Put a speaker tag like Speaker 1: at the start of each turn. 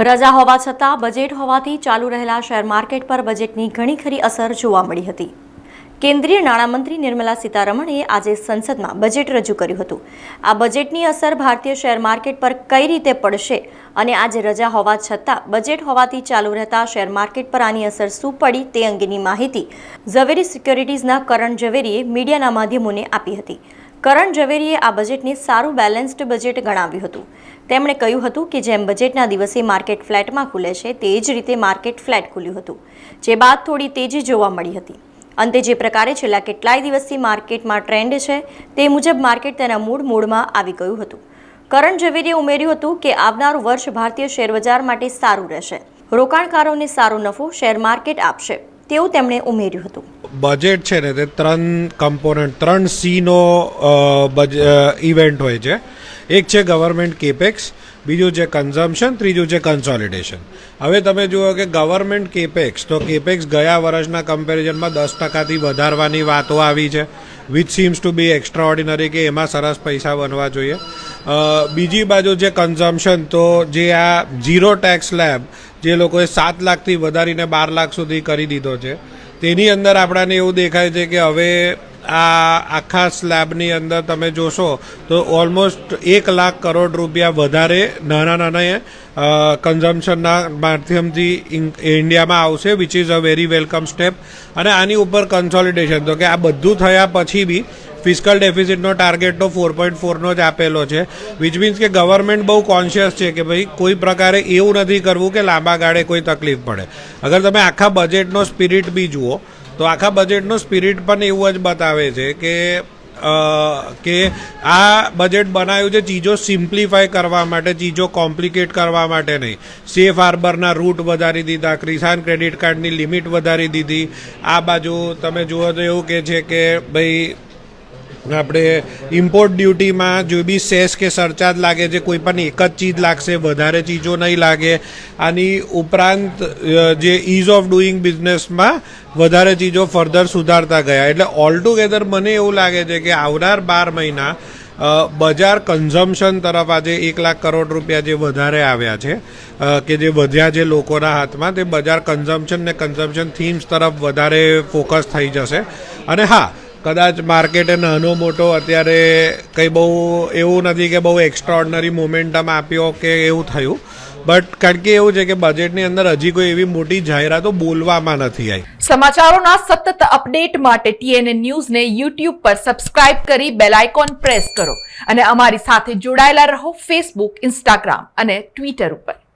Speaker 1: રજા હોવા છતાં બજેટ હોવાથી ચાલુ રહેલા શેર માર્કેટ પર બજેટની ઘણી ખરી અસર જોવા મળી હતી. કેન્દ્રીય નાણામંત્રી નિર્મલા સીતારમણે આજે સંસદમાં બજેટ રજૂ કર્યું હતું. આ બજેટની અસર ભારતીય શેર માર્કેટ પર કઈ રીતે પડશે અને આજે રજા હોવા છતાં બજેટ હોવાથી ચાલુ રહેતા શેર માર્કેટ પર આની અસર શું પડી તે અંગેની માહિતી ઝવેરી સિક્યોરિટીઝના કરણ ઝવેરીએ મીડિયાના માધ્યમોને આપી હતી. કરણ ઝવેરીએ આ બજેટને સારું બેલેન્સ્ડ બજેટ ગણાવ્યું હતું. તેમણે કહ્યું હતું કે જેમ બજેટના દિવસે માર્કેટ ફ્લેટમાં ખુલે છે, તે જ રીતે માર્કેટ ફ્લેટ ખુલ્યું હતું, જે બાદ થોડી તેજી જોવા મળી હતી. અંતે જે પ્રકારે છેલ્લા કેટલાય દિવસથી માર્કેટમાં ટ્રેન્ડ છે, તે મુજબ માર્કેટ તેના મૂળ મૂળમાં આવી ગયું હતું. કરણ ઝવેરીએ ઉમેર્યું હતું કે આવનારું વર્ષ ભારતીય શેરબજાર માટે સારું રહેશે. રોકાણકારોને સારો નફો શેર માર્કેટ આપશે, તેવું તેમણે ઉમેર્યું હતું.
Speaker 2: બજેટ છે ને તે ત્રણ કમ્પોનન્ટ ત્રણ સીનો ઇવેન્ટ હોય છે. એક છે ગવર્મેન્ટ કેપેક્સ બીજું છે કન્ઝમ્પશન ત્રીજું છે કન્સોલિડેશન હવે તમે જુઓ કે ગવર્મેન્ટ કેપેક્સ તો કેપેક્સ ગયા વર્ષના કમ્પેરિઝનમાં દસ ટકાથી વધારવાની વાતો આવી છે which seems to be extraordinary કે એમાં સરસ પૈસા બનવા જોઈએ. બીજી બાજુ છે કન્ઝમ્પશન તો જે આ ઝીરો ટેક્સ લેબ જે લોકોએ સાત લાખથી વધારીને બાર લાખ સુધી કરી દીધો છે તેની અંદર આપણાને એવું દેખાય છે કે હવે આ આખા સ્લેબની અંદર તમે જોશો તો ઓલમોસ્ટ એક લાખ કરોડ રૂપિયા વધારે નાના નાના કન્ઝમ્પશનના માધ્યમથી ઇન્ડિયામાં આવશે which is a very welcome step અને આની ઉપર કન્સોલિડેશન તો કે આ બધું થયા પછી બી ફિસ્કલ ડેફિસિટનો ટાર્ગેટ તો ફોર પોઈન્ટ ફોરનો જ આપેલો છે વિચ મીન્સ કે ગવર્મેન્ટ બહુ કોન્શિયસ છે કે ભાઈ કોઈ પ્રકારે એવું નથી કરવું કે લાંબા ગાળે કોઈ તકલીફ પડે. અગર તમે આખા બજેટનો સ્પિરિટ બી જુઓ, તો આખા બજેટનો સ્પિરિટ પણ એવું જ બતાવે છે કે કે આ બજેટ બનાવ્યું છે ચીજો સિમ્પ્લિફાય કરવા માટે, ચીજો કોમ્પ્લિકેટ કરવા માટે નહીં. સેફ હાર્બરના રૂટ વધારી દીધા કિસાન ક્રેડિટ કાર્ડની લિમિટ વધારી દીધી. આ બાજુ તમે જુઓ તો એવું કે છે કે ભાઈ આપણે ઇમ્પોર્ટ ડ્યુટીમાં જો બી સેસ કે સરચાર્જ લાગે છે, કોઈ પણ એક જ ચીજ લાગશે, વધારે ચીજો નહીં લાગે. આની ઉપરાંત જે ઇઝ ઓફ ડુઈંગ બિઝનેસમાં વધારે ચીજો ફર્ધર સુધારતા ગયા. એટલે ઓલ ટુગેધર મને એવું લાગે છે કે આવનાર બાર મહિના બજાર કન્ઝમ્પશન તરફ આજે એક લાખ કરોડ રૂપિયા જે વધારે આવ્યા છે કે જે વધ્યા છે લોકોના હાથમાં, તે બજાર કન્ઝમ્પશન ને કન્ઝમ્પશન થીમ્સ તરફ વધારે ફોકસ થઈ જશે. અને હા કદાચ માર્કેટે નાનો મોટો, અત્યારે કંઈ બહુ એવું નથી કે બહુ એક્સ્ટ્રા મોમેન્ટમ આપ્યો કે એવું થયું. બટ કારણ કે એવું છે કે બજેટની અંદર હજી કોઈ એવી મોટી જાહેરાતો બોલવામાં નથી આવી.
Speaker 3: સમાચારોના સતત અપડેટ માટે ટીએનએ ન્યૂઝને યુટ્યુબ પર સબસ્ક્રાઇબ કરી બેલ આઇકોન પ્રેસ કરો. અને અમારી સાથે જોડાયેલા રહો ફેસબુક ઇન્સ્ટાગ્રામ અને ટ્વિટર ઉપર.